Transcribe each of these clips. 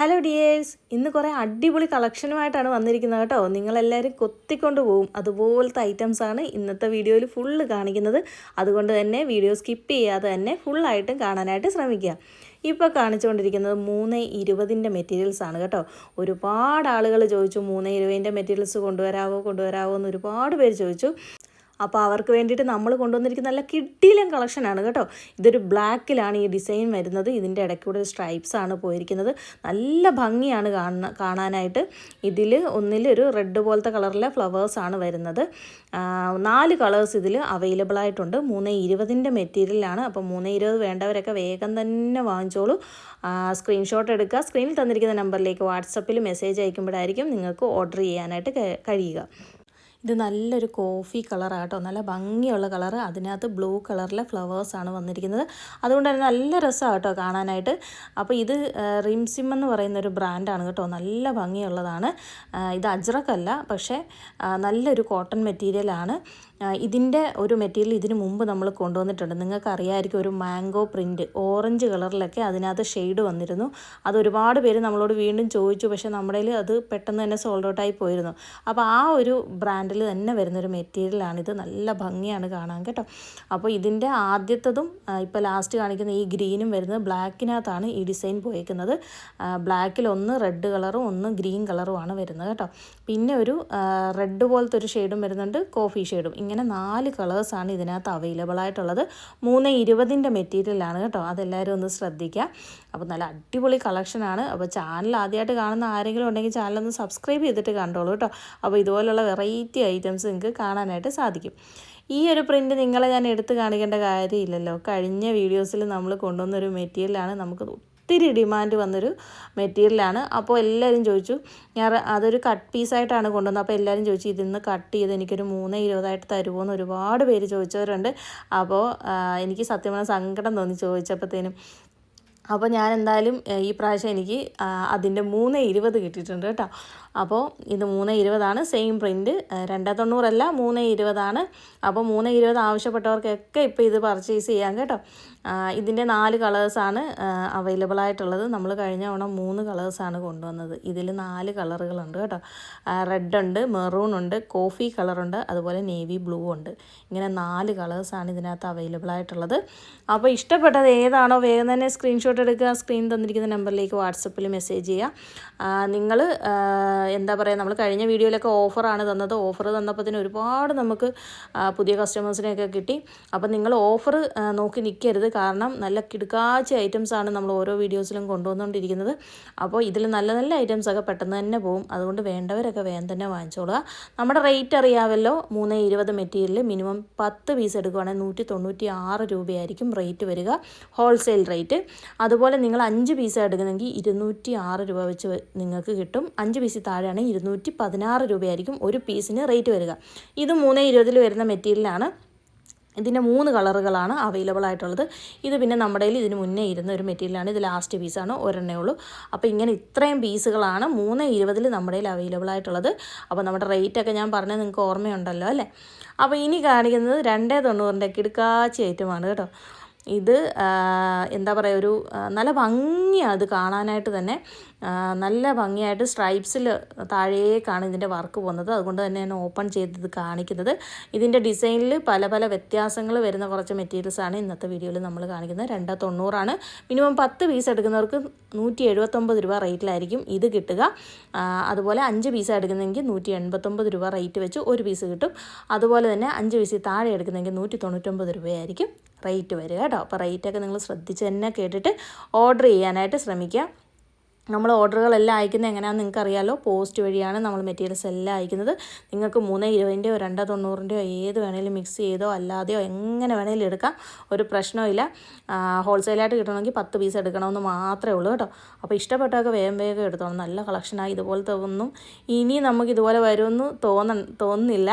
Hello dears ഇന്ന് കുറേ അടിപൊളി കളക്ഷനുമായിട്ടാണ് വന്നിരിക്കുന്നത് കേട്ടോ. നിങ്ങളെല്ലാവരും കൊത്തിക്കൊണ്ട് പോവും. അതുപോലത്തെ ഐറ്റംസാണ് ഇന്നത്തെ വീഡിയോയിൽ ഫുള്ള് കാണിക്കുന്നത്. അതുകൊണ്ട് തന്നെ വീഡിയോ സ്കിപ്പ് ചെയ്യാതെ തന്നെ ഫുള്ളായിട്ടും കാണാനായിട്ട് ശ്രമിക്കുക. ഇപ്പോൾ കാണിച്ചുകൊണ്ടിരിക്കുന്നത് മൂന്ന് ഇരുപതിന്റെ മെറ്റീരിയൽസ് ആണ് കേട്ടോ. ഒരുപാട് ആളുകൾ ചോദിച്ചു മൂന്ന് ഇരുപതിന്റെ മെറ്റീരിയൽസ് കൊണ്ടുവരാവോ? കൊണ്ടുവരാവോ? എന്ന് ഒരുപാട് പേര് ചോദിച്ചു. അപ്പോൾ അവർക്ക് വേണ്ടിയിട്ട് നമ്മൾ കൊണ്ടുവന്നിരിക്കുന്ന നല്ല കിട്ടിയിലും കളക്ഷനാണ് കേട്ടോ. ഇതൊരു ബ്ലാക്കിലാണ് ഈ ഡിസൈൻ വരുന്നത്. ഇതിന്റെ ഇടയ്ക്കൂടെ സ്ട്രൈപ്സ് ആണ് പോയിരിക്കുന്നത്. നല്ല ഭംഗിയാണ് കാണുന്ന കാണാനായിട്ട്. ഇതിൽ ഒന്നിലൊരു റെഡ് പോലത്തെ കളറിലെ ഫ്ലവേഴ്സാണ് വരുന്നത്. നാല് കളേഴ്സ് ഇതിൽ അവൈലബിൾ ആയിട്ടുണ്ട്. മൂന്ന് ഇരുപതിന്റെ മെറ്റീരിയലാണ് അപ്പോൾ മൂന്ന് ഇരുപത് വേണ്ടവരൊക്കെ വേഗം തന്നെ വാങ്ങിച്ചോളൂ. സ്ക്രീൻഷോട്ട് എടുക്കുക. സ്ക്രീനിൽ തന്നിരിക്കുന്ന നമ്പറിലേക്ക് വാട്സപ്പിൽ മെസ്സേജ് അയക്കുമ്പോഴായിരിക്കും നിങ്ങൾക്ക് ഓർഡർ ചെയ്യാനായിട്ട് കഴിയുക. ഇത് നല്ലൊരു കോഫി കളറാണ് കേട്ടോ. നല്ല ഭംഗിയുള്ള കളറ്. അതിനകത്ത് ബ്ലൂ കളറിലെ ഫ്ലവേഴ്സാണ് വന്നിരിക്കുന്നത്. അതുകൊണ്ട് തന്നെ നല്ല രസമാണ് കേട്ടോ കാണാനായിട്ട്. അപ്പോൾ ഇത് റിംസിം എന്ന് പറയുന്ന ഒരു ബ്രാൻഡാണ് കേട്ടോ. നല്ല ഭംഗിയുള്ളതാണ്. ഇത് അജ്രക്കല്ല പക്ഷേ നല്ലൊരു കോട്ടൺ മെറ്റീരിയലാണ് ഇതിന്റെ ഒരു മെറ്റീരിയൽ ഇതിന് മുമ്പ് നമ്മൾ കൊണ്ടുവന്നിട്ടുണ്ട്. നിങ്ങൾക്ക് അറിയാമായിരിക്കും ഒരു മാംഗോ പ്രിന്റ് ഓറഞ്ച് കളറിലൊക്കെ അതിനകത്ത് ഷെയ്ഡ് വന്നിരുന്നു. അത് ഒരുപാട് പേര് നമ്മളോട് വീണ്ടും ചോദിച്ചു. പക്ഷേ നമ്മുടെ അത് പെട്ടെന്ന് തന്നെ സോൾഡ് ഔട്ടായി പോയിരുന്നു. അപ്പോൾ ആ ഒരു ബ്രാൻഡിൽ തന്നെ വരുന്നൊരു മെറ്റീരിയലാണിത് നല്ല ഭംഗിയാണ് കാണാൻ കേട്ടോ. അപ്പോൾ ഇതിന്റെ ആദ്യത്തതും ഇപ്പോൾ ലാസ്റ്റ് കാണിക്കുന്ന ഈ ഗ്രീനും വരുന്നത് ബ്ലാക്കിനകത്താണ് ഈ ഡിസൈൻ പോയേക്കുന്നത്. ബ്ലാക്കിൽ ഒന്ന് റെഡ് കളറും ഒന്ന് ഗ്രീൻ കളറുമാണ് വരുന്നത് കേട്ടോ. പിന്നെ ഒരു റെഡ് പോലത്തെ ഒരു ഷെയ്ഡും വരുന്നുണ്ട് കോഫി ഷെയ്ഡും. ഇങ്ങനെ നാല് കളേഴ്സാണ് ഇതിനകത്ത് അവൈലബിൾ ആയിട്ടുള്ളത്. മൂന്ന് ഇരുപതിന്റെ മെറ്റീരിയലാണ് കേട്ടോ. അതെല്ലാവരും ഒന്ന് ശ്രദ്ധിക്കുക. അപ്പോൾ നല്ല അടിപൊളി കളക്ഷനാണ് അപ്പോൾ ചാനൽ ആദ്യമായിട്ട് കാണുന്ന ആരെങ്കിലും ഉണ്ടെങ്കിൽ ചാനലൊന്ന് സബ്സ്ക്രൈബ് ചെയ്തിട്ട് കണ്ടോളൂ കേട്ടോ. അപ്പോൾ ഇതുപോലുള്ള വെറൈറ്റി ഐറ്റംസ് നിങ്ങൾക്ക് കാണാനായിട്ട് സാധിക്കും. ഈ ഒരു പ്രിന്റ് നിങ്ങളെ ഞാൻ എടുത്ത് കാണിക്കേണ്ട കാര്യമില്ലല്ലോ. കഴിഞ്ഞ വീഡിയോസിൽ നമ്മൾ കൊണ്ടുവന്നൊരു മെറ്റീരിയലാണ് നമുക്ക് ഒത്തിരി ഡിമാൻഡ് വന്നൊരു മെറ്റീരിയലാണ്. അപ്പോൾ എല്ലാവരും ചോദിച്ചു ഞാൻ അതൊരു കട്ട് പീസായിട്ടാണ് കൊണ്ടുവന്നത്. അപ്പോൾ എല്ലാവരും ചോദിച്ചു ഇതിൽ നിന്ന് കട്ട് ചെയ്ത് എനിക്കൊരു മൂന്ന് ഇരുപതായിട്ട് തരുമോ എന്ന് ഒരുപാട് പേര് ചോദിച്ചവരുണ്ട്. അപ്പോൾ എനിക്ക് സത്യം സങ്കടം തോന്നി ചോദിച്ചപ്പോഴത്തേനും അപ്പോൾ ഞാൻ എന്തായാലും ഈ പ്രാവശ്യം എനിക്ക് അതിന്റെ മൂന്ന് ഇരുപത് കിട്ടിയിട്ടുണ്ട് കേട്ടോ. അപ്പോൾ ഇത് മൂന്ന് ഇരുപതാണ് സെയിം പ്രിന്റ് രണ്ട് തൊണ്ണൂറല്ല മൂന്ന് ഇരുപതാണ്. അപ്പോൾ മൂന്ന് ഇരുപത് ആവശ്യപ്പെട്ടവർക്കൊക്കെ ഇപ്പോൾ ഇത് പർച്ചേസ് ചെയ്യാം കേട്ടോ. ഇതിന്റെ നാല് കളേഴ്സാണ് അവൈലബിൾ ആയിട്ടുള്ളത്. നമ്മൾ കഴിഞ്ഞ തവണ മൂന്ന് കളേഴ്സാണ് കൊണ്ടുവന്നത്. ഇതിൽ നാല് കളറുകളുണ്ട് കേട്ടോ. റെഡ് ഉണ്ട് മെറൂൺ ഉണ്ട് കോഫി കളറുണ്ട് അതുപോലെ നേവി ബ്ലൂ ഉണ്ട്. ഇങ്ങനെ നാല് കളേഴ്സാണ് ഇതിനകത്ത് അവൈലബിൾ ആയിട്ടുള്ളത്. അപ്പോൾ ഇഷ്ടപ്പെട്ടത് ഏതാണോ വേഗം തന്നെ സ്ക്രീൻഷോട്ട് എടുക്കുക സ്ക്രീൻ തന്നിരിക്കുന്ന നമ്പറിലേക്ക് വാട്സപ്പിൽ മെസ്സേജ് ചെയ്യുക. നിങ്ങൾ എന്താ പറയുക നമ്മൾ കഴിഞ്ഞ വീഡിയോയിലൊക്കെ ഓഫറാണ് തന്നത്. ഓഫർ തന്നപ്പോഴത്തേന് ഒരുപാട് നമുക്ക് പുതിയ കസ്റ്റമേഴ്സിനെയൊക്കെ കിട്ടി. അപ്പം നിങ്ങൾ ഓഫർ നോക്കി നിൽക്കരുത് കാരണം നല്ല കിടുക്കാച്ച ആണ് നമ്മൾ ഓരോ വീഡിയോസിലും കൊണ്ടുവന്നുകൊണ്ടിരിക്കുന്നത് അപ്പോൾ ഇതിൽ നല്ല നല്ല ഐറ്റംസ് ഒക്കെ പെട്ടെന്ന് തന്നെ പോകും അതുകൊണ്ട് വേണ്ടവരൊക്കെ വേഗം തന്നെ വാങ്ങിച്ചോളുക. നമ്മുടെ റേറ്റ് അറിയാമല്ലോ മൂന്ന് ഇരുപത് മെറ്റീരിയൽ മിനിമം പത്ത് പീസ് എടുക്കുകയാണെങ്കിൽ നൂറ്റി തൊണ്ണൂറ്റി ആറ് രൂപയായിരിക്കും റേറ്റ് വരിക. ഹോൾസെയിൽ റേറ്റ് അതുപോലെ നിങ്ങൾ അഞ്ച് പീസ് എടുക്കുന്നെങ്കിൽ ഇരുന്നൂറ്റി ആറ് രൂപ വെച്ച് നിങ്ങൾക്ക് കിട്ടും. അഞ്ച് പീസ് താഴെയാണെങ്കിൽ ഇരുന്നൂറ്റി പതിനാറ് രൂപയായിരിക്കും ഒരു പീസിന് റേറ്റ് വരിക. ഇത് മൂന്ന് ഇരുപതിൽ വരുന്ന മെറ്റീരിയലാണ്. ഇതിന്റെ മൂന്ന് കളറുകളാണ് അവൈലബിൾ ആയിട്ടുള്ളത്. ഇത് പിന്നെ നമ്മുടെ കയ്യിൽ ഇതിന് മുന്നേ ഇരുന്ന ഒരു മെറ്റീരിയലാണ്. ഇത് ലാസ്റ്റ് പീസാണ് ഒരെണ്ണേ ഉള്ളൂ. അപ്പോൾ ഇങ്ങനെ ഇത്രയും പീസുകളാണ് മൂന്ന് ഇരുപതിൽ നമ്മുടെ കയ്യിൽ അവൈലബിൾ ആയിട്ടുള്ളത്. അപ്പോൾ നമ്മുടെ റേറ്റൊക്കെ ഞാൻ പറഞ്ഞത് നിങ്ങൾക്ക് ഓർമ്മയുണ്ടല്ലോ അല്ലേ? അപ്പോൾ ഇനി കാണിക്കുന്നത് രണ്ടേ തൊണ്ണൂറിന്റെ കിടുക്കാച്ചി ഐറ്റമാണ് കേട്ടോ. ഇത് എന്താ പറയുക ഒരു നല്ല ഭംഗിയാണ് അത് കാണാനായിട്ട് തന്നെ. നല്ല ഭംഗിയായിട്ട് സ്ട്രൈപ്സിൽ താഴേക്കാണ് ഇതിന്റെ വർക്ക് പോകുന്നത്. അതുകൊണ്ട് തന്നെ ഞാൻ ഓപ്പൺ ചെയ്തത് കാണിക്കുന്നത്. ഇതിന്റെ ഡിസൈനിൽ പല പല വ്യത്യാസങ്ങൾ വരുന്ന കുറച്ച് മെറ്റീരിയൽസാണ് ഇന്നത്തെ വീഡിയോയിൽ നമ്മൾ കാണിക്കുന്നത്. രണ്ട് തൊണ്ണൂറാണ്. മിനിമം പത്ത് പീസ് എടുക്കുന്നവർക്ക് നൂറ്റി എഴുപത്തൊമ്പത് രൂപ റേറ്റിലായിരിക്കും ഇത് കിട്ടുക. അതുപോലെ അഞ്ച് പീസ് എടുക്കുന്നെങ്കിൽ നൂറ്റി എൺപത്തൊമ്പത് രൂപ റേറ്റ് വെച്ച് ഒരു പീസ് കിട്ടും. അതുപോലെ തന്നെ അഞ്ച് പീസ് താഴെ എടുക്കുന്നെങ്കിൽ നൂറ്റി തൊണ്ണൂറ്റൊമ്പത് രൂപയായിരിക്കും റേറ്റ് വരിക കേട്ടോ. അപ്പോൾ റേറ്റൊക്കെ നിങ്ങൾ ശ്രദ്ധിച്ച് തന്നെ കേട്ടിട്ട് ഓർഡർ ചെയ്യാനായിട്ട് ശ്രമിക്കുക. നമ്മൾ ഓർഡറുകളെല്ലാം അയക്കുന്നത് എങ്ങനെയാണെന്ന് നിങ്ങൾക്ക് അറിയാലോ. പോസ്റ്റ് വഴിയാണ് നമ്മൾ മെറ്റീരിയൽസ് എല്ലാം അയക്കുന്നത്. നിങ്ങൾക്ക് മൂന്ന് ഇരുപതിന്റെയോ രണ്ടോ തൊണ്ണൂറിന്റെയോ ഏത് വേണേലും മിക്സ് ചെയ്തോ അല്ലാതെയോ എങ്ങനെ വേണേലും എടുക്കാം. ഒരു പ്രശ്നമില്ല ഹോൾസെയിലായിട്ട് കിട്ടണമെങ്കിൽ പത്ത് പീസ് എടുക്കണമെന്ന് മാത്രമേ ഉള്ളൂ കേട്ടോ. അപ്പോൾ ഇഷ്ടപ്പെട്ടൊക്കെ വേഗം വേഗം എടുത്തോണം നല്ല കളക്ഷനായി ഇതുപോലത്തെ ഒന്നും ഇനി നമുക്ക് ഇതുപോലെ വരുമെന്ന് തോന്ന തോന്നുന്നില്ല.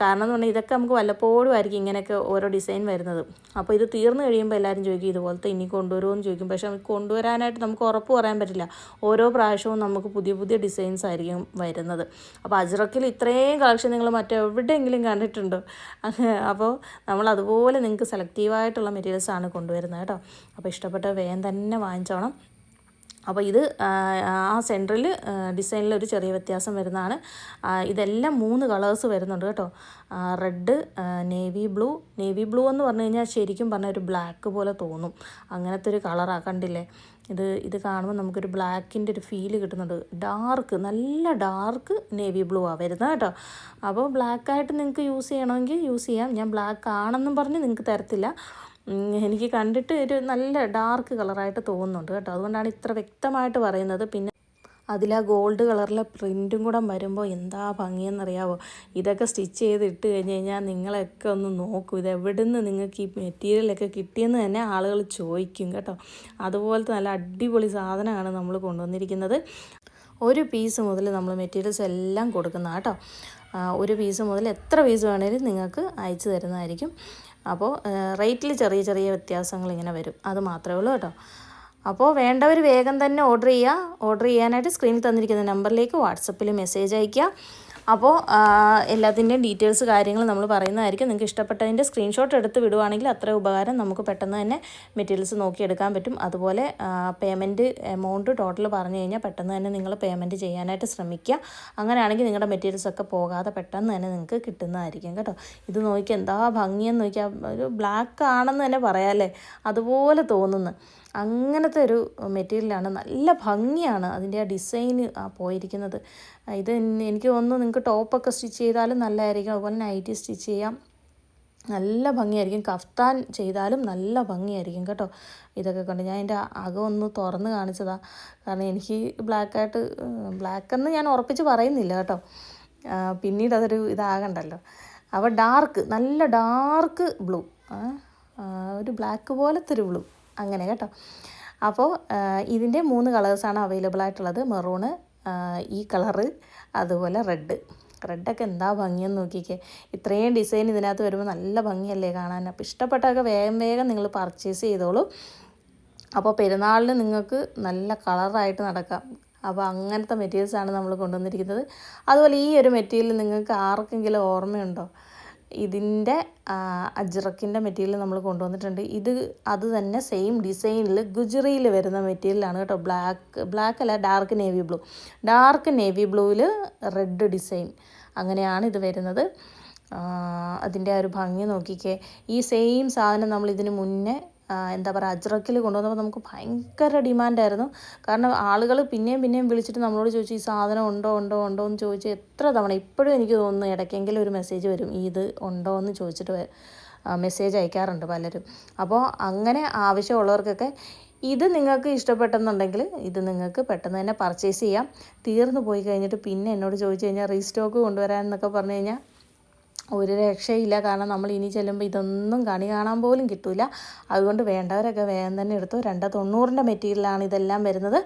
കാരണം എന്ന് പറഞ്ഞാൽ ഇതൊക്കെ നമുക്ക് വല്ലപ്പോഴും ആയിരിക്കും ഇങ്ങനെയൊക്കെ ഓരോ ഡിസൈൻ വരുന്നത്. അപ്പോൾ ഇത് തീർന്നു കഴിയുമ്പോൾ എല്ലാവരും ചോദിക്കും ഇതുപോലത്തെ ഇനി കൊണ്ടുവരുമോ എന്ന് ചോദിക്കും. പക്ഷേ നമുക്ക് കൊണ്ടുവരാനായിട്ട് നമുക്ക് ഉറപ്പ് പറയാൻ പറ്റില്ല. ഓരോ പ്രാവശ്യവും നമുക്ക് പുതിയ പുതിയ ഡിസൈൻസ് ആയിരിക്കും വരുന്നത്. അപ്പോൾ അജ്രക്കിൽ ഇത്രയും കളക്ഷൻ നിങ്ങൾ മറ്റെവിടെയെങ്കിലും കണ്ടിട്ടുണ്ടോ? അപ്പോൾ നമ്മൾ അതുപോലെ നിങ്ങൾക്ക് സെലക്റ്റീവായിട്ടുള്ള മെറ്റീരിയൽസാണ് കൊണ്ടുവരുന്നത് കേട്ടോ. അപ്പോൾ ഇഷ്ടപ്പെട്ട വേഗം തന്നെ വാങ്ങിച്ചോണം. അപ്പോൾ ഇത് ആ, സെന്ററിൽ ഡിസൈനിൽ ഒരു ചെറിയ വ്യത്യാസം വരുന്നതാണ്. ഇതെല്ലാം മൂന്ന് കളേഴ്സ് വരുന്നുണ്ട് കേട്ടോ. Red navy blue. Navy blue എന്ന് പറഞ്ഞു കഴിഞ്ഞാൽ ശരിക്കും പറഞ്ഞാൽ ഒരു ബ്ലാക്ക് പോലെ തോന്നും. അങ്ങനത്തെ ഒരു കളറാണ് കണ്ടില്ലേ? ഇത് ഇത് കാണുമ്പോൾ നമുക്കൊരു ബ്ലാക്കിന്റെ ഒരു ഫീൽ കിട്ടുന്നുണ്ട്. ഡാർക്ക് നല്ല ഡാർക്ക് നേവി ബ്ലൂ ആണ് വരുന്നത് കേട്ടോ. അപ്പോൾ ബ്ലാക്കായിട്ട് നിങ്ങൾക്ക് യൂസ് ചെയ്യണമെങ്കിൽ യൂസ് ചെയ്യാം. ഞാൻ ബ്ലാക്ക് ആണെന്നും പറഞ്ഞ് നിങ്ങൾക്ക് തരത്തില്ല. എനിക്ക് കണ്ടിട്ട് ഒരു നല്ല ഡാർക്ക് കളറായിട്ട് തോന്നുന്നുണ്ട് കേട്ടോ. അതുകൊണ്ടാണ് ഇത്ര വ്യക്തമായിട്ട് പറയുന്നത്. പിന്നെ അതിൽ ആ ഗോൾഡ് കളറിലെ പ്രിന്റും കൂടെ വരുമ്പോൾ എന്താ ഭംഗിയെന്നറിയാവോ? ഇതൊക്കെ സ്റ്റിച്ച് ചെയ്ത് ഇട്ട് കഴിഞ്ഞ് കഴിഞ്ഞാൽ നിങ്ങളൊക്കെ ഒന്ന് നോക്കൂ. ഇത് എവിടെ നിന്ന് നിങ്ങൾക്ക് ഈ മെറ്റീരിയലൊക്കെ കിട്ടിയെന്ന് തന്നെ ആളുകൾ ചോദിക്കും കേട്ടോ. അതുപോലത്തെ നല്ല അടിപൊളി സാധനമാണ് നമ്മൾ കൊണ്ടുവന്നിരിക്കുന്നത്. ഒരു പീസ് മുതൽ നമ്മൾ മെറ്റീരിയൽസ് എല്ലാം കൊടുക്കുന്ന കേട്ടോ. ഒരു പീസ് മുതൽ എത്ര പീസ് വേണേലും നിങ്ങൾക്ക് അയച്ചു തരുന്നതായിരിക്കും. അപ്പോൾ റേറ്റിൽ ചെറിയ ചെറിയ വ്യത്യാസങ്ങൾ ഇങ്ങനെ വരും. അത് മാത്രമേ ഉള്ളൂ കേട്ടോ. അപ്പോൾ വേണ്ടവർ വേഗം തന്നെ ഓർഡർ ചെയ്യുക. ഓർഡർ ചെയ്യാനായിട്ട് സ്ക്രീനിൽ തന്നിരിക്കുന്ന നമ്പറിലേക്ക് വാട്സപ്പിൽ മെസ്സേജ് അയയ്ക്കുക. അപ്പോൾ എല്ലാത്തിന്റെയും ഡീറ്റെയിൽസ് കാര്യങ്ങൾ നമ്മൾ പറയുന്നതായിരിക്കും. നിങ്ങൾക്ക് ഇഷ്ടപ്പെട്ടതിന്റെ സ്ക്രീൻഷോട്ട് എടുത്ത് വിടുവാണെങ്കിൽ അത്ര ഉപകാരം നമുക്ക് പെട്ടെന്ന് തന്നെ മെറ്റീരിയൽസ് നോക്കിയെടുക്കാൻ പറ്റും. അതുപോലെ പേയ്മെന്റ് എമൗണ്ട് ടോട്ടൽ പറഞ്ഞു കഴിഞ്ഞാൽ പെട്ടെന്ന് തന്നെ നിങ്ങൾ പേയ്മെന്റ് ചെയ്യാനായിട്ട് ശ്രമിക്കുക. അങ്ങനെയാണെങ്കിൽ നിങ്ങളുടെ മെറ്റീരിയൽസ് ഒക്കെ പോകാതെ പെട്ടെന്ന് തന്നെ നിങ്ങൾക്ക് കിട്ടുന്നതായിരിക്കും കേട്ടോ. ഇത് നോക്കിയാൽ എന്താ ഭംഗിയെന്ന് നോക്കിയാൽ ഒരു ബ്ലാക്ക് ആണെന്ന് തന്നെ പറയാമല്ലേ അതുപോലെ തോന്നുന്നു. അങ്ങനത്തെ ഒരു മെറ്റീരിയലാണ്. നല്ല ഭംഗിയാണ് അതിന്റെ ആ ഡിസൈന് പോയിരിക്കുന്നത്. ഇത് എനിക്ക് തോന്നുന്നു നിങ്ങൾക്ക് ടോപ്പൊക്കെ സ്റ്റിച്ച് ചെയ്താലും നല്ലതായിരിക്കും. അതുപോലെ നൈറ്റി സ്റ്റിച്ച് ചെയ്യാം. നല്ല ഭംഗിയായിരിക്കും. കഫ്താൻ ചെയ്താലും നല്ല ഭംഗിയായിരിക്കും കേട്ടോ. ഇതൊക്കെ കൊണ്ട് ഞാൻ എന്റെ അകം ഒന്ന് തുറന്ന് കാണിച്ചതാണ് കാരണം എനിക്ക് ബ്ലാക്കായിട്ട് ബ്ലാക്കെന്ന് ഞാൻ ഉറപ്പിച്ച് പറയുന്നില്ല കേട്ടോ. പിന്നീട് അതൊരു ഇതാകണ്ടല്ലോ. അപ്പോൾ ഡാർക്ക് നല്ല ഡാർക്ക് ബ്ലൂ. ഒരു ബ്ലാക്ക് പോലത്തെ ഒരു ബ്ലൂ. അങ്ങനെ കേട്ടോ. അപ്പോൾ ഇതിന്റെ മൂന്ന് കളേഴ്സാണ് അവൈലബിൾ ആയിട്ടുള്ളത്. മെറൂണ് ഈ കളറ് അതുപോലെ റെഡ്. റെഡൊക്കെ എന്താ ഭംഗിയെന്ന് നോക്കിക്കേ. ഇത്രയും ഡിസൈൻ ഇതിനകത്ത് വരുമ്പോൾ നല്ല ഭംഗിയല്ലേ കാണാൻ. അപ്പോൾ ഇഷ്ടപ്പെട്ടൊക്കെ വേഗം വേഗം നിങ്ങൾ പർച്ചേസ് ചെയ്തോളൂ. അപ്പോൾ പെരുന്നാളിന് നിങ്ങൾക്ക് നല്ല കളറായിട്ട് നടക്കാം. അപ്പോൾ അങ്ങനത്തെ മെറ്റീരിയൽസാണ് നമ്മൾ കൊണ്ടുവന്നിരിക്കുന്നത്. അതുപോലെ ഈ ഒരു മെറ്റീരിയൽ നിങ്ങൾക്ക് ആർക്കെങ്കിലും ഓർമ്മയുണ്ടോ? ഇതിന്റെ അജ്രക്കിന്റെ മെറ്റീരിയൽ നമ്മൾ കൊണ്ടുവന്നിട്ടുണ്ട്. ഇത് അത് തന്നെ സെയിം ഡിസൈനിൽ ഗുജറിയിൽ വരുന്ന മെറ്റീരിയലാണ് കേട്ടോ. ബ്ലാക്ക് ബ്ലാക്ക് അല്ല dark navy blue. Dark navy ബ്ലൂവിൽ red design അങ്ങനെയാണ് ഇത് വരുന്നത്. അതിന്റെ ആ ഒരു ഭംഗി നോക്കിക്കേ. ഈ സെയിം സാധനം നമ്മൾ ഇതിന് മുന്നേ എന്താ പറയുക അജ്രക്കിൽ കൊണ്ടുവന്നപ്പോൾ നമുക്ക് ഭയങ്കര ഡിമാൻഡായിരുന്നു. കാരണം ആളുകൾ പിന്നെയും പിന്നെയും വിളിച്ചിട്ട് നമ്മളോട് ചോദിച്ചു ഈ സാധനം ഉണ്ടോ ഉണ്ടോ ഉണ്ടോ? എന്ന് ചോദിച്ച് എത്ര തവണ ഇപ്പോഴും എനിക്ക് തോന്നുന്നു ഇടയ്ക്കെങ്കിലും ഒരു മെസ്സേജ് വരും ഇത് ഉണ്ടോ? എന്ന് ചോദിച്ചിട്ട് മെസ്സേജ് അയക്കാറുണ്ട് പലരും. അപ്പോൾ അങ്ങനെ ആവശ്യമുള്ളവർക്കൊക്കെ ഇത് നിങ്ങൾക്ക് ഇഷ്ടപ്പെട്ടെന്നുണ്ടെങ്കിൽ ഇത് നിങ്ങൾക്ക് പെട്ടെന്ന് തന്നെ പർച്ചേസ് ചെയ്യാം. തീർന്നു പോയി കഴിഞ്ഞിട്ട് പിന്നെ എന്നോട് ചോദിച്ചു കഴിഞ്ഞാൽ റീസ്റ്റോക്ക് കൊണ്ടുവരാൻ എന്നൊക്കെ പറഞ്ഞു കഴിഞ്ഞാൽ ഒരു രക്ഷയില്ല. കാരണം നമ്മൾ ഇനി ചെല്ലുമ്പോൾ ഇതൊന്നും കണി കാണാൻ പോലും കിട്ടില്ല അതുകൊണ്ട് വേണ്ടവരൊക്കെ വേഗം തന്നെ എടുത്തു. രണ്ട് തൊണ്ണൂറിന്റെ മെറ്റീരിയലാണ് ഇതെല്ലാം വരുന്നത്.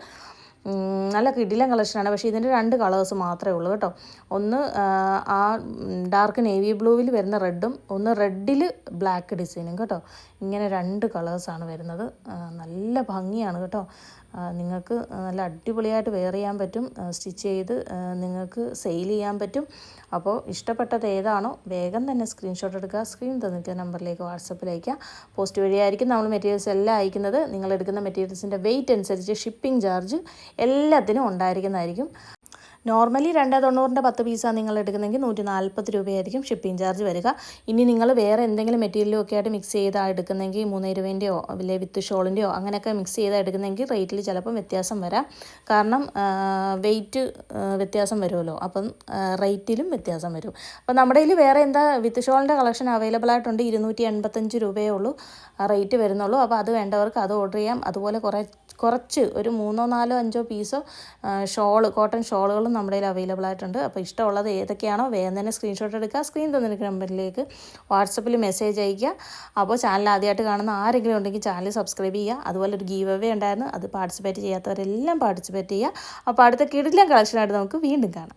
നല്ല കിടിലം കളക്ഷനാണ് പക്ഷേ ഇതിന്റെ രണ്ട് കളേഴ്സ് മാത്രമേ ഉള്ളൂ കേട്ടോ. ഒന്ന് ആ, ഡാർക്ക് നേവി ബ്ലൂവിൽ വരുന്ന റെഡും ഒന്ന് റെഡിൽ ബ്ലാക്ക് ഡിസൈനും കേട്ടോ. ഇങ്ങനെ രണ്ട് കളേഴ്സാണ് വരുന്നത്. നല്ല ഭംഗിയാണ് കേട്ടോ. നിങ്ങൾക്ക് നല്ല അടിപൊളിയായിട്ട് വെയർ ചെയ്യാൻ പറ്റും. സ്റ്റിച്ച് ചെയ്ത് നിങ്ങൾക്ക് സെയിൽ ചെയ്യാൻ പറ്റും. അപ്പോൾ ഇഷ്ടപ്പെട്ടത് ഏതാണോ വേഗം തന്നെ സ്ക്രീൻഷോട്ട് എടുക്കുക. സ്ക്രീൻ തന്നിരിക്കുന്ന നമ്പറിലേക്ക് വാട്സപ്പിൽ അയക്കുക പോസ്റ്റ് വഴിയായിരിക്കും നമ്മൾ മെറ്റീരിയൽസ് എല്ലാം അയക്കുന്നത്. നിങ്ങൾ എടുക്കുന്ന മെറ്റീരിയൽസിന്റെ വെയിറ്റ് അനുസരിച്ച് ഷിപ്പിംഗ് ചാർജ് എല്ലാത്തിനും ഉണ്ടായിരിക്കുന്നതായിരിക്കും. നോർമലി രണ്ട് തൊണ്ണൂറിന്റെ പത്ത് പീസാണ് നിങ്ങൾ എടുക്കുന്നെങ്കിൽ നൂറ്റി നാൽപ്പത് രൂപയായിരിക്കും ഷിപ്പിംഗ് ചാർജ് വരിക. ഇനി നിങ്ങൾ വേറെ എന്തെങ്കിലും മെറ്റീരിയലും ഒക്കെ ആയിട്ട് മിക്സ് ചെയ്താണ് എടുക്കുന്നെങ്കിൽ മൂന്ന് രൂപേന്റെയോ അല്ലെ വിത്ത് ഷോളിന്റെയോ അങ്ങനെയൊക്കെ മിക്സ് ചെയ്താണ് എടുക്കുന്നെങ്കിൽ റേറ്റിൽ ചിലപ്പം വ്യത്യാസം വരാം. കാരണം വെയിറ്റ് വ്യത്യാസം വരുമല്ലോ. അപ്പം റേറ്റിലും വ്യത്യാസം വരും. അപ്പം നമ്മുടെ കയ്യിൽ വേറെ എന്താ വിത്ത് ഷോളിന്റെ കളക്ഷൻ അവൈലബിൾ ആയിട്ടുണ്ട്. ഇരുന്നൂറ്റി എൺപത്തഞ്ച് രൂപയേ ഉള്ളൂ റേറ്റ് വരുന്നുള്ളൂ. അപ്പോൾ അത് വേണ്ടവർക്ക് അത് ഓർഡർ ചെയ്യാം. അതുപോലെ കുറേ കുറച്ച് ഒരു മൂന്നോ നാലോ അഞ്ചോ പീസോ ഷോൾ കോട്ടൺ ഷോളുകളും നമ്മുടെ കയ്യിൽ അവൈലബിൾ ആയിട്ടുണ്ട്. അപ്പോൾ ഇഷ്ടമുള്ളത് ഏതൊക്കെയാണോ വേഗം തന്നെ സ്ക്രീൻഷോട്ട് എടുക്കുക. സ്ക്രീൻ തന്നിരിക്കുന്ന നമ്പറിലേക്ക് വാട്സപ്പിൽ മെസ്സേജ് അയയ്ക്കുക. അപ്പോൾ ചാനൽ ആദ്യമായിട്ട് കാണുന്ന ആരെങ്കിലും ഉണ്ടെങ്കിൽ ചാനൽ സബ്സ്ക്രൈബ് ചെയ്യുക. അതുപോലെ ഒരു ഗീവ് അവേ ഉണ്ടായിരുന്നു. അത് പാർട്ടിസിപ്പേറ്റ് ചെയ്യാത്തവരെല്ലാം പാർട്ടിസിപ്പേറ്റ് ചെയ്യുക. അപ്പോൾ അടുത്ത കിടിലം കളക്ഷനായിട്ട് നമുക്ക് വീണ്ടും കാണാം.